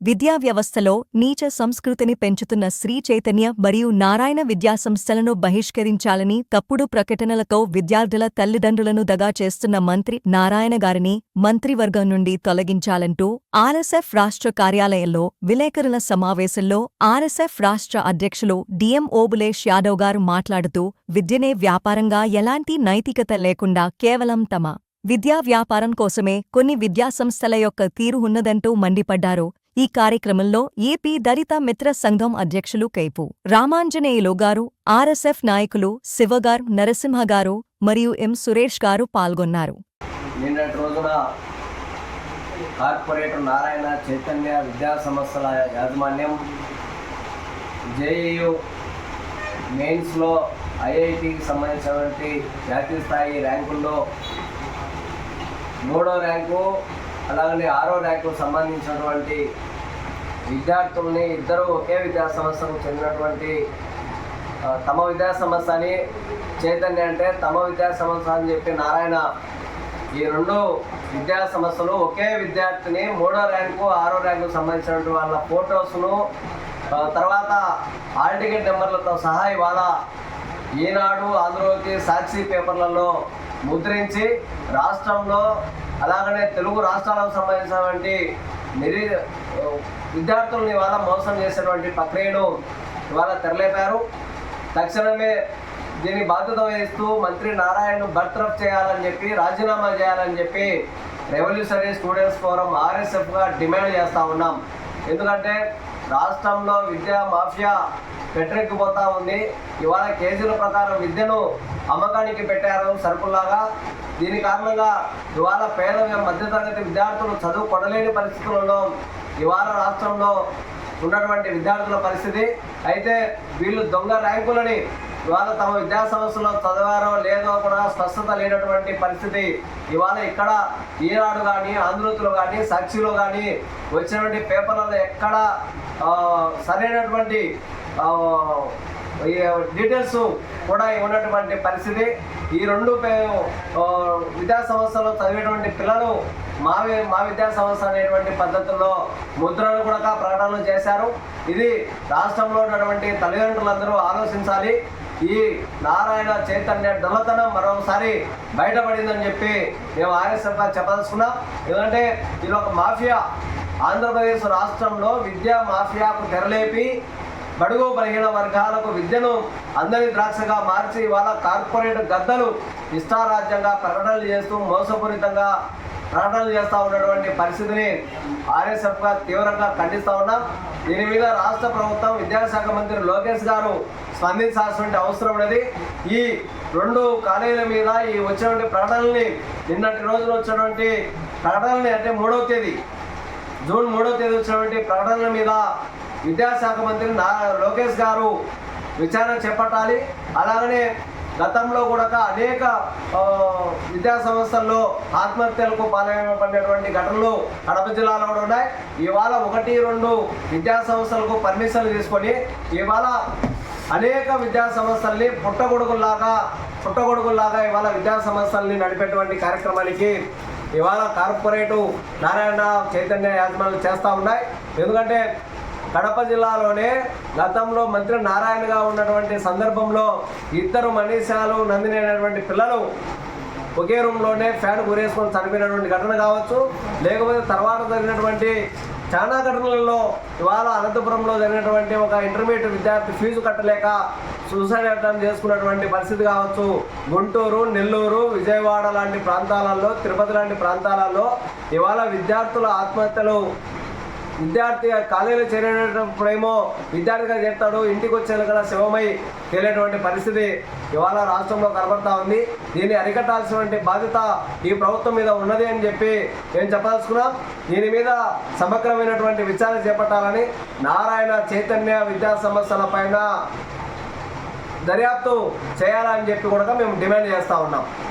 విద్యా వ్యవస్థలో నీచ సంస్కృతిని పెంచుతున్న శ్రీ చైతన్య మరియు నారాయణ విద్యాసంస్థలను బహిష్కరించాలని తప్పుడు ప్రకటనలతో విద్యార్థుల తల్లిదండ్రులను దగా చేస్తున్న మంత్రి నారాయణ గారిని మంత్రివర్గం నుండి తొలగించాలంటూ ఆర్ఎస్ఎఫ్ రాష్ట్ర కార్యాలయంలో విలేకరుల సమావేశంలో ఆర్ఎస్ఎఫ్ రాష్ట్ర అధ్యక్షులు డిఎం ఓబులేష్ యాదవ్ గారు మాట్లాడుతూ విద్యనే వ్యాపారంగా ఎలాంటి నైతికత లేకుండా కేవలం తమ విద్యా వ్యాపారం కోసమే కొన్ని విద్యాసంస్థల యొక్క తీరు ఉన్నదంటూ మండిపడ్డారు. ఈ కార్యక్రమంలో ఏపీ దళిత మిత్ర సంఘం అధ్యక్షులు కైపు రామాంజనేయులు గారు ఆర్ఎస్ఎఫ్ నాయకులు శివగారు నరసింహగారు మరియు ఎం. సురేష్ గారు పాల్గొన్నారు. నిన్నటి రోజున కార్పొరేటర్ నారాయణ చైతన్య విద్యా సంస్థల యాజమాన్యం జేఈయు మెయిన్స్లో ఐఐటికి సంబంధించినటువంటి జాతీయ స్థాయి ర్యాంకుల్లో మూడో ర్యాంకు అలాగనే ఆరో ర్యాంకు సంబంధించినటువంటి విద్యార్థుల్ని ఇద్దరు ఒకే విద్యా సంస్థకు చెందినటువంటి తమ విద్యా సంస్థ అని చైతన్య అంటే తమ విద్యా సంస్థ అని చెప్పి నారాయణ ఈ రెండు విద్యా సంస్థలు ఒకే విద్యార్థిని మూడో ర్యాంకు ఆరో ర్యాంకు సంబంధించినటువంటి వాళ్ళ ఫొటోస్ను తర్వాత హాల్ టికెట్ నెంబర్లతో సహా ఇవాళ ఈనాడు ఆంధ్రజ్యోతి సాక్షి పేపర్లలో ముద్రించి రాష్ట్రంలో అలాగనే తెలుగు రాష్ట్రాలకు సంబంధించినటువంటి నిరీ విద్యార్థులను ఇవాళ మోసం చేసినటువంటి ప్రక్రియను ఇవాళ తెరలేపారు. తక్షణమే దీని బాధ్యత వహిస్తూ మంత్రి నారాయణను బర్తరఫ్ చేయాలని చెప్పి రాజీనామా చేయాలని చెప్పి రెవల్యూషనరీ స్టూడెంట్స్ ఫోరం ఆర్ఎస్ఎఫ్గా డిమాండ్ చేస్తూ ఉన్నాం. ఎందుకంటే రాష్ట్రంలో విద్యా మాఫియా పెట్టరెక్కిపోతా ఉంది. ఇవాళ కేజీల ప్రకారం విద్యను అమ్మకానికి పెట్టారు సరుకుల్లాగా. దీని కారణంగా ఇవాళ పేద మధ్యతరగతి విద్యార్థులు చదువు కొనలేని పరిస్థితులలో ఇవాళ రాష్ట్రంలో ఉన్నటువంటి విద్యార్థుల పరిస్థితి. అయితే వీళ్ళు దొంగ ర్యాంకులని ఇవాళ తమ విద్యా సంస్థలో చదివారో లేదో కూడా స్పష్టత లేనటువంటి పరిస్థితి. ఇవాళ ఇక్కడ ఈనాడు కానీ ఆంధ్రజ్యోతిలో కానీ సాక్షిలో కానీ వచ్చినటువంటి పేపర్లలో ఎక్కడ సరైనటువంటి డీటెయిల్స్ కూడా ఉన్నటువంటి పరిస్థితి. ఈ రెండు పే- విద్యా సంస్థలో చదివేటువంటి పిల్లలు మా మా విద్యా సంస్థ అనేటువంటి పద్ధతుల్లో ముద్రలు కూడా ప్రకటనలు చేశారు. ఇది రాష్ట్రంలో ఉన్నటువంటి తల్లిదండ్రులందరూ ఆలోచించాలి. ఈ నారాయణ చైతన్య దొంగతనం మరొకసారి బయటపడిందని చెప్పి మేము ఆర్ఎస్ఎఫ్గా చెప్పదలుచుకున్నాం. ఎందుకంటే ఇది ఒక మాఫియా ఆంధ్రప్రదేశ్ రాష్ట్రంలో విద్యా మాఫియాకు తెరలేపి బడుగు బలహీన వర్గాలకు విద్యను అందరి ద్రాక్షగా మార్చి ఇవాళ కార్పొరేట్ గద్దలు ఇష్టారాజ్యంగా ప్రకటనలు చేస్తూ మోసపూరితంగా ప్రకటనలు చేస్తూ ఉన్నటువంటి పరిస్థితిని ఆర్ఎస్ఎఫ్గా తీవ్రంగా ఖండిస్తూ ఉన్నాం. దీని మీద రాష్ట్ర ప్రభుత్వం విద్యాశాఖ మంత్రి లోకేష్ గారు స్పందించాల్సిన అవసరం ఉన్నది. ఈ రెండు కాలేజీల మీద ఈ వచ్చినటువంటి ప్రకటనల్ని నిన్నటి రోజున వచ్చినటువంటి ప్రకటనల్ని అంటే మూడవ తేదీ జూన్ మూడో తేదీ వచ్చినటువంటి ప్రకటనల మీద విద్యాశాఖ మంత్రి నా లోకేష్ గారు విచారణ చేపట్టాలి. అలాగనే గతంలో కూడా అనేక విద్యాసంస్థల్లో విద్యా సంస్థల్లో ఆత్మహత్యలకు పాల్పడినటువంటి ఘటనలు కడప జిల్లాలో కూడా ఉన్నాయి. ఇవాళ ఒకటి రెండు విద్యా సంస్థలకు పర్మిషన్లు తీసుకొని ఇవాళ అనేక విద్యా సంస్థల్ని పుట్టగొడుగుల్లాగా పుట్టగొడుగుల్లాగా ఇవాళ విద్యా సంస్థల్ని నడిపేటువంటి కార్యక్రమానికి ఇవాళ కార్పొరేటు నారాయణ చైతన్య యాజమాన్యాలు చేస్తూ ఉన్నాయి. ఎందుకంటే కడప జిల్లాలోనే గతంలో మంత్రి నారాయణగా ఉన్నటువంటి సందర్భంలో ఇద్దరు మనీషాలు నందిని అనేటువంటి పిల్లలు ఒకే రూమ్లోనే ఫ్యాన్ గురేసుకొని చనిపోయినటువంటి ఘటన కావచ్చు. లేకపోతే తర్వాత జరిగినటువంటి చాలా ఘటనలలో ఇవాళ అనంతపురంలో జరిగినటువంటి ఒక ఇంటర్మీడియట్ విద్యార్థి ఫీజు కట్టలేక సూసైడ్ అటెంప్ట్ చేసుకున్నటువంటి పరిస్థితి కావచ్చు. గుంటూరు నెల్లూరు విజయవాడ లాంటి ప్రాంతాలలో తిరుపతి లాంటి ప్రాంతాలలో ఇవాళ విద్యార్థుల ఆత్మహత్యలు విద్యార్థి కాలేజీలో చేరేటప్పుడేమో విద్యార్థిగా చేస్తాడు ఇంటికి వచ్చేది కూడా శివమై? తేలేటువంటి పరిస్థితి ఇవాళ రాష్ట్రంలో కనబడతా ఉంది. దీన్ని అరికట్టాల్సినటువంటి బాధ్యత ఈ ప్రభుత్వం మీద ఉన్నది అని చెప్పి మేము చెప్పదలుచుకున్నాం. దీని మీద సమగ్రమైనటువంటి విచారణ చేపట్టాలని నారాయణ చైతన్య విద్యా సంస్థల పైన దర్యాప్తు చేయాలని చెప్పి కూడా మేము డిమాండ్ చేస్తూ ఉన్నాం.